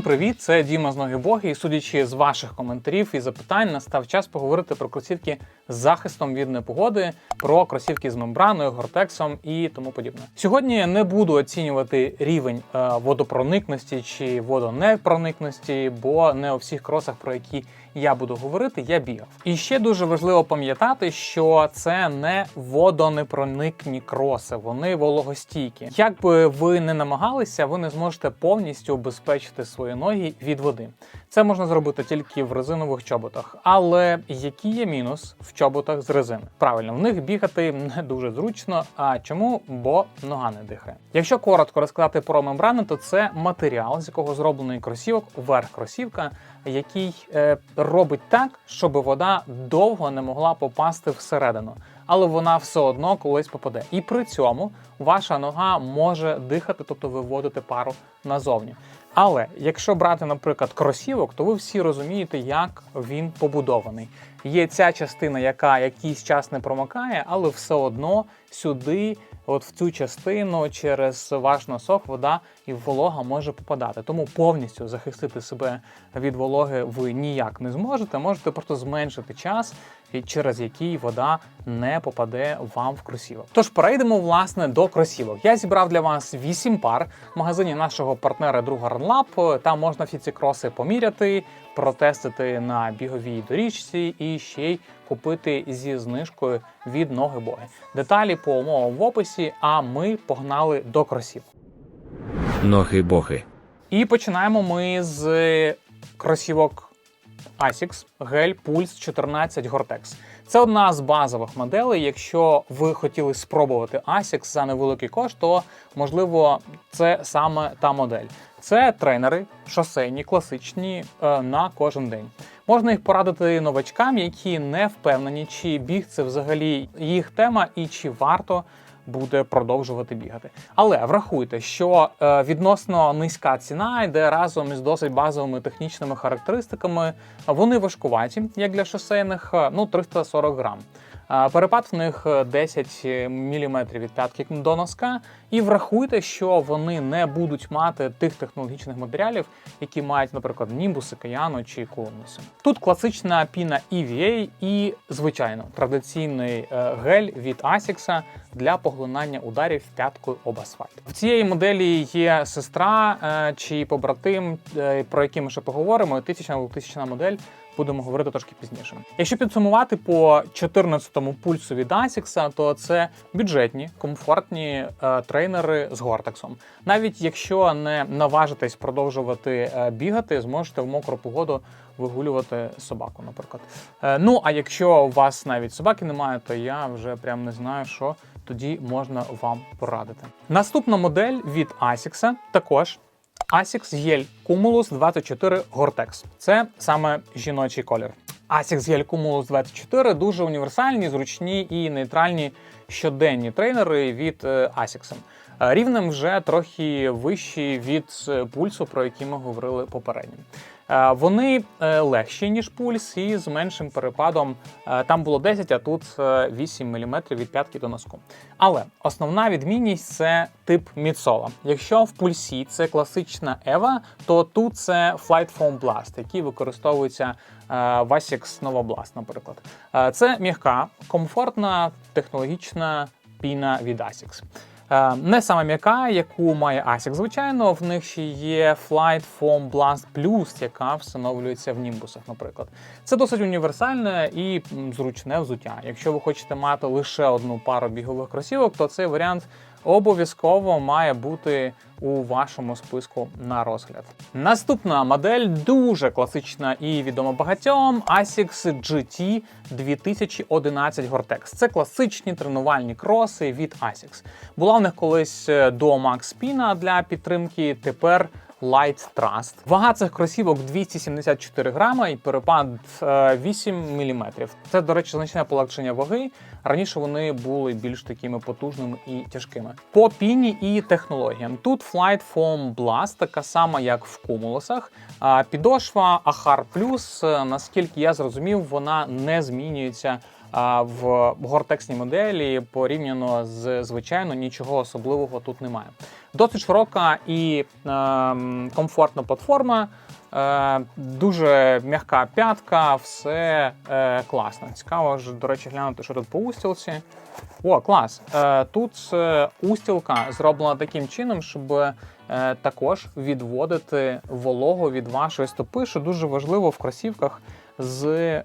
Всім привіт! Це Діма з Ноги Боги. І судячи з ваших коментарів і запитань, настав час поговорити про кросівки з захистом від непогоди, про кросівки з мембраною, гортексом і тому подібне. Сьогодні я не буду оцінювати рівень е, водопроникності чи водонепроникності, бо не у всіх кросах, про які я буду говорити, я бігав. І ще дуже важливо пам'ятати, що це не водонепроникні кроси, вони вологостійкі. Як би ви не намагалися, ви не зможете повністю убезпечити свої ноги від води. Це можна зробити тільки в резинових чоботах. Але який є мінус в чоботах з резини? Правильно, в них бігати не дуже зручно. А чому? Бо нога не дихає. Якщо коротко розказати про мембрани, то це матеріал, з якого зроблений кросівок, верх кросівка, який е, робить так, щоб вода довго не могла попасти всередину. Але вона все одно колись попаде. І при цьому ваша нога може дихати, тобто виводити пару назовні. Але якщо брати, наприклад, кросівок, то ви всі розумієте, як він побудований. Є ця частина, яка якийсь час не промокає, але все одно сюди, от в цю частину, через ваш носок, вода і волога може попадати. Тому повністю захистити себе від вологи ви ніяк не зможете. Можете просто зменшити час, і через який вода не попаде вам в кросівок. Тож перейдемо власне до кросівок. Я зібрав для вас 8 пар в магазині нашого партнера друга Runlab. Там можна всі ці кроси поміряти, протестити на біговій доріжці і ще й купити зі знижкою від ноги боги. Деталі по умовам в описі. А ми погнали до кросівок. Ноги боги. І починаємо ми з кросівок Asics Gel Pulse 14 Gore-Tex. Це одна з базових моделей. Якщо ви хотіли спробувати Asics за невеликий кошт, то можливо це саме та модель. Це тренери шосейні, класичні е, на кожен день. Можна їх порадити новачкам, які не впевнені, чи біг це взагалі їх тема і чи варто буде продовжувати бігати. Але врахуйте, що е, відносно низька ціна йде разом із досить базовими технічними характеристиками. Вони важкуваті, як для шосейних, е, ну 340 грам. Е, Перепад в них 10 мм від п'ятки до носка, і врахуйте, що вони не будуть мати тих технологічних матеріалів, які мають, наприклад, німбуси, каяно чи конуси. Тут класична піна EVA і, звичайно, традиційний е, гель від Asics для поглинання ударів п'яткою об асфальт. В цієї моделі є сестра е, чи побратим, е, про які ми ще поговоримо. Тисячна тисячна модель. Будемо говорити трошки пізніше. Якщо підсумувати по 14-му пульсу від Asics, то це бюджетні, комфортні е, тренери з гортексом. Навіть якщо не наважитесь продовжувати е, бігати, зможете в мокру погоду вигулювати собаку, наприклад. Е, ну а якщо у вас навіть собаки немає, то я вже прям не знаю, що тоді можна вам порадити. Наступна модель від Asics також. Asics Gel Cumulus 24 Gore-Tex. Це саме жіночий колір. Asics Gel Cumulus 24 дуже універсальні, зручні і нейтральні щоденні тренери від е, Asics. Е, Рівнем вже трохи вищі від е, пульсу, про який ми говорили попередньо. Е, Вони е, легші, ніж пульс, і з меншим перепадом е, там було 10, а тут е, 8 мм від п'ятки до носку. Але основна відмінність це тип мідсола. Якщо в пульсі це класична Eva, то тут це Flight Foam Blast, який використовується в Asics Nova Blast, наприклад. Це м'яка, комфортна, технологічна піна від Asics. Е, Не саме м'яка, яку має ASIC, звичайно, в них ще є Flight Foam Blast Plus, яка встановлюється в німбусах, наприклад. Це досить універсальне і зручне взуття. Якщо ви хочете мати лише одну пару бігових кросівок, то цей варіант обов'язково має бути у вашому списку на розгляд. Наступна модель дуже класична і відома багатьом Asics GT 2011 Gore-Tex. Це класичні тренувальні кроси від Asics. Була в них колись е, до Pina для підтримки. Тепер Light Trust. Вага цих кросівок 274 грама і перепад е, 8 мм. Це, до речі, значне полегшення ваги. Раніше вони були більш такими потужними і тяжкими. По піні і технологіям. Тут Flight Foam Blast, така сама, як в кумулосах. Підошва Ahar Plus, е, наскільки я зрозумів, вона не змінюється. В гортексній моделі порівняно з звичайно нічого особливого тут немає. Досить широка і ем, комфортна платформа. Е, дуже м'яка п'ятка, все е, класно. Цікаво ж, до речі, глянути, що тут по устілці. О, клас! Е, тут устілка зроблена таким чином, щоб також відводити вологу від вашої стопи, що дуже важливо в кросівках з е,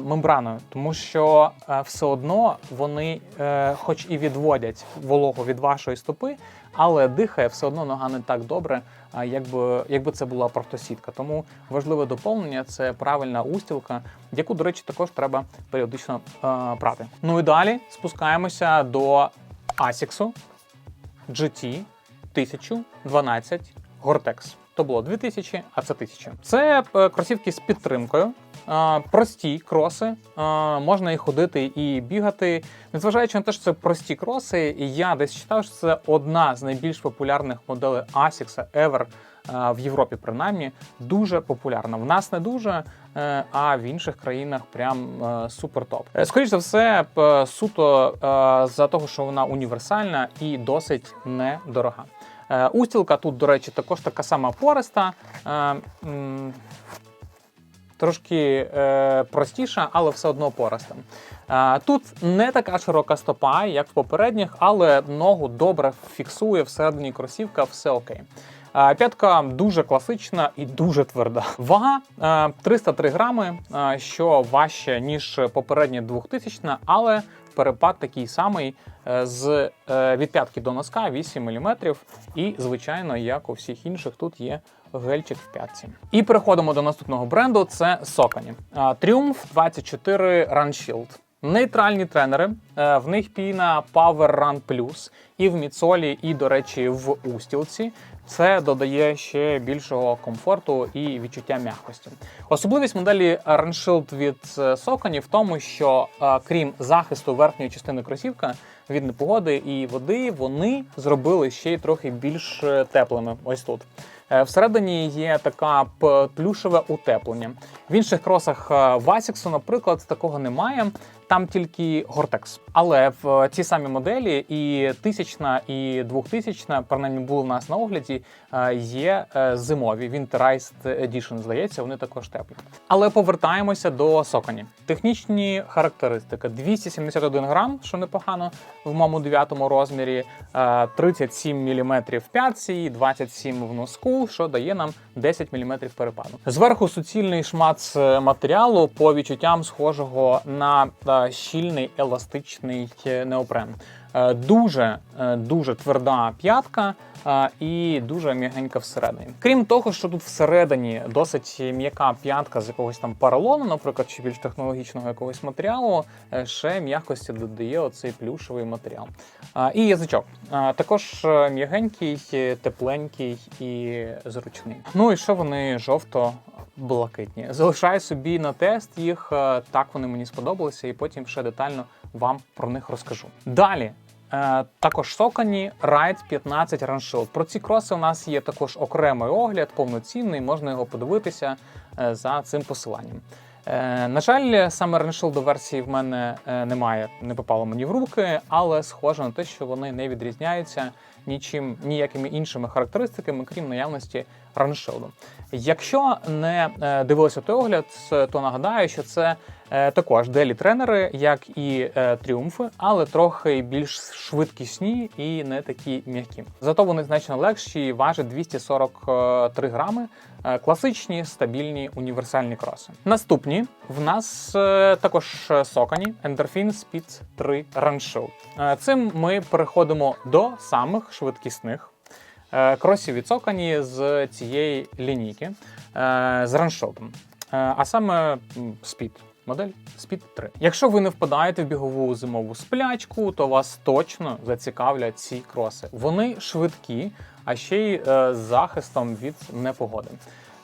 мембраною, тому що е, все одно вони, е, хоч і відводять вологу від вашої стопи, але дихає все одно нога не так добре, якби, якби це була протосітка. Тому важливе доповнення це правильна устілка, яку, до речі, також треба періодично е, прати. Ну і далі спускаємося до Asics GT 1012 Gore-Tex. То було 2000, а це 1000. Це е, кросівки з підтримкою. Прості кроси, можна і ходити і бігати. Незважаючи на те, що це прості кроси, я десь читав, що це одна з найбільш популярних моделей Asics ever в Європі, принаймні, дуже популярна. В нас не дуже, е, а в інших країнах прям е, супер топ. Е, Скоріше за все, суто за того, що вона універсальна і досить недорога. Устілка тут, до речі, також така сама пориста. Е, Трошки е, простіша, але все одно пориста. Е, тут не така широка стопа, як в попередніх, але ногу добре фіксує всередині кросівка, все окей. Е, П'ятка дуже класична і дуже тверда. Вага е, 303 грами, е, що важче, ніж попередня 2000, але перепад такий самий е, з е, від п'ятки до носка 8 мм. І, звичайно, як у всіх інших, тут є гельчик в п'ятці. І переходимо до наступного бренду: це. Е, Triumph 24 Run Shield. Нейтральні тренери, е, в них піна Power Run Plus і в міцолі, і, до речі, в устілці. Це додає ще більшого комфорту і відчуття м'якості. Особливість моделі Run Shield від е, Sokani в тому, що е, крім захисту верхньої частини кросівка від непогоди і води, вони зробили ще й трохи більш теплими. Ось тут. Е, Всередині є така плюшеве утеплення. В інших кросах Васіксу, наприклад, такого немає. Там тільки Gore-Tex. Але в е, ці самі моделі і 1000 і 2000, принаймні були в нас на огляді, е, є е, зимові Winterized Edition, здається, вони також теплі. Але повертаємося до Sokani. Технічні характеристики: 271 грам, що непогано в моєму 9 розмірі, е, 37 мм в п'ятці, і 27 в носку, що дає нам 10 мм перепаду. Зверху суцільний шмат матеріалу по відчуттям схожого на щільний еластичний е, неопрен. Е, Дуже е, дуже тверда п'ятка і дуже м'ягенька всередині. Крім того, що тут всередині досить м'яка п'ятка з якогось там поролону, наприклад, чи більш технологічного якогось матеріалу, ще м'якості додає оцей плюшевий матеріал. І язичок. Також м'ягенький, тепленький і зручний. Ну і що вони жовто-блакитні. Залишаю собі на тест їх. е, Так вони мені сподобалися, і потім ще детально вам про них розкажу. Далі. е, Також Sokani Ride 15 Run Про ці кроси у нас є також окремий огляд, повноцінний, можна його подивитися е, за цим посиланням. На жаль, саме Run до версії в мене немає, не попало мені в руки, але схоже на те, що вони не відрізняються нічим, ніякими іншими характеристиками, крім наявності раншилду. Якщо не е, дивилися той огляд, то нагадаю, що це е, також делі тренери, як і е, тріумфи, але трохи більш швидкісні і не такі м'які. Зато вони значно легші, важать 243 грами. Класичні, стабільні, універсальні кроси. Наступні в нас також Sokani Endorphin Speed 3 Run Show. Е, Цим ми переходимо до самих швидкісних кросів від Sokani з цієї лінійки е, з раншотом. Е, А саме Speed. Модель Speed 3. Якщо ви не впадаєте в бігову зимову сплячку, то вас точно зацікавлять ці кроси. Вони швидкі, а ще й е, з захистом від непогоди.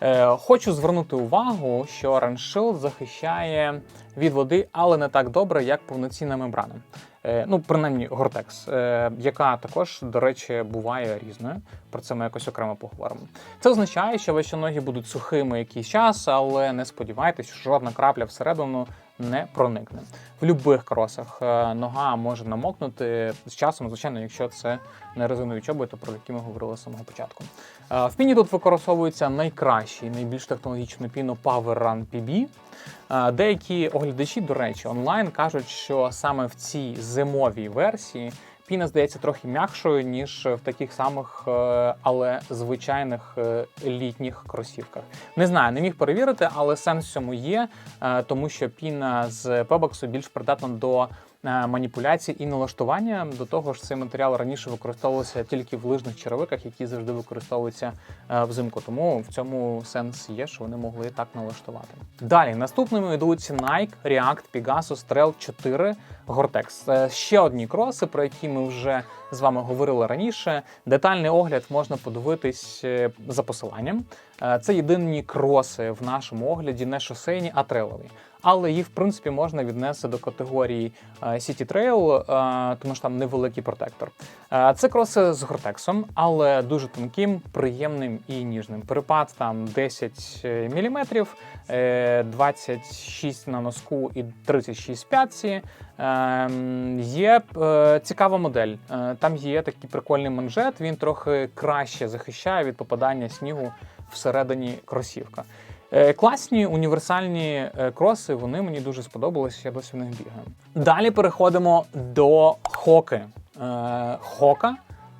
Е, хочу звернути увагу, що Ranshield захищає від води, але не так добре, як повноцінна мембрана. Е, ну, принаймні, Гортекс, яка також, до речі, буває різною. Про це ми якось окремо поговоримо. Це означає, що ваші ноги будуть сухими якийсь час, але не сподівайтесь, що жодна крапля всередину не проникне. В будь-яких кросах е, нога може намокнути з часом, звичайно, якщо це не резинові чоботи, про які ми говорили з самого початку. Е, В піні тут використовується найкращий, найбільш технологічну піну Power Run PB. Е, Деякі оглядачі, до речі, онлайн кажуть, що саме в цій зимовій версії піна здається трохи м'якшою, ніж в таких самих, е, але звичайних е, літніх кросівках. Не знаю, не міг перевірити, але сенс в цьому є, е, тому що піна з пебаксу більш придатна до маніпуляцій і налаштування. До того ж, цей матеріал раніше використовувався тільки в лижних черевиках, які завжди використовуються е, взимку. Тому в цьому сенс є, що вони могли так налаштувати. Далі наступними йдуть Nike React Pegasus Trail 4 Gore-Tex. Ще одні кроси, про які ми вже з вами говорили раніше. Детальний огляд можна подивитись е, за посиланням. Е, Це єдині кроси в нашому огляді, не шосейні, а трейлові. Але їх, в принципі, можна віднести до категорії е, City Trail, е, тому що там невеликий протектор. Е, Це кроси з гортексом, але дуже тонким, приємним і ніжним. Перепад там 10 мм, 26 на носку і 36 в п'ятці. Ем, Є цікава модель. Там є такий прикольний манжет. Він трохи краще захищає від попадання снігу всередині кросівка. Е, Класні універсальні е, кроси, вони мені дуже сподобалися, я досі в них бігаю. Далі переходимо до хоки. Е, Хока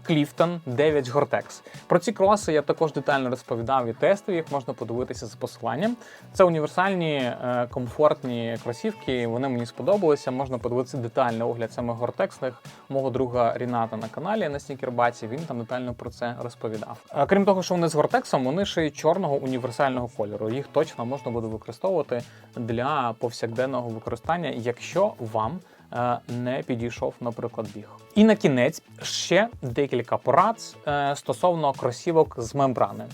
Clifton 9 Gore-Tex. Про ці кроси я також детально розповідав і тестив, їх можна подивитися з посиланням. Це універсальні, е, комфортні кросівки. Вони мені сподобалися. Можна подивитися детальний огляд саме Gore-Tex мого друга Ріната на каналі на Снікербаці. Він там детально про це розповідав. Е, Крім того, що вони з Gore-Tex, вони ще й чорного універсального кольору. Їх точно можна буде використовувати для повсякденного використання, якщо вам не підійшов, наприклад, біг. І на кінець ще декілька порад е, стосовно кросівок з мембрани.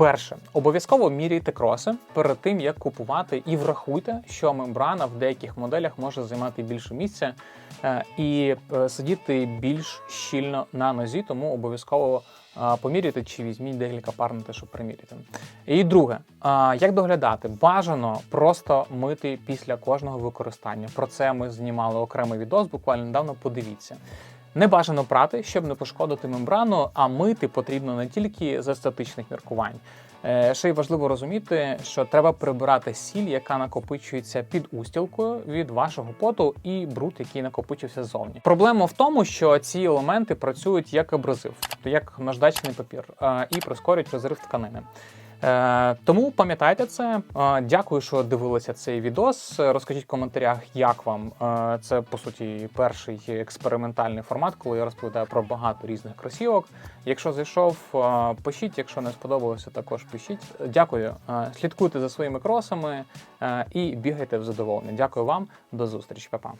Перше, обов'язково міряйте кроси перед тим, як купувати, і врахуйте, що мембрана в деяких моделях може займати більше місця е, і е, сидіти більш щільно на нозі, тому обов'язково е, поміряйте чи візьміть декілька пар на те, щоб приміряти. І друге, як доглядати? Бажано просто мити після кожного використання. Про це ми знімали окремий відос, буквально недавно. Подивіться. Не бажано прати, щоб не пошкодити мембрану, а мити потрібно не тільки з естетичних міркувань. Е, Ще й важливо розуміти, що треба прибирати сіль, яка накопичується під устілкою від вашого поту, і бруд, який накопичився ззовні. Проблема в тому, що ці елементи працюють як абразив, тобто як наждачний папір, е, і прискорюють розрив тканини. Е, тому пам'ятайте це. Е, Дякую, що дивилися цей відос. Розкажіть в коментарях, як вам Е, це по суті перший експериментальний формат, коли я розповідаю про багато різних кросівок. Якщо зайшов, пишіть. Якщо не сподобалося, також пишіть. Дякую. Слідкуйте за своїми кросами і бігайте в задоволення. Дякую вам, до зустрічі, Па-па.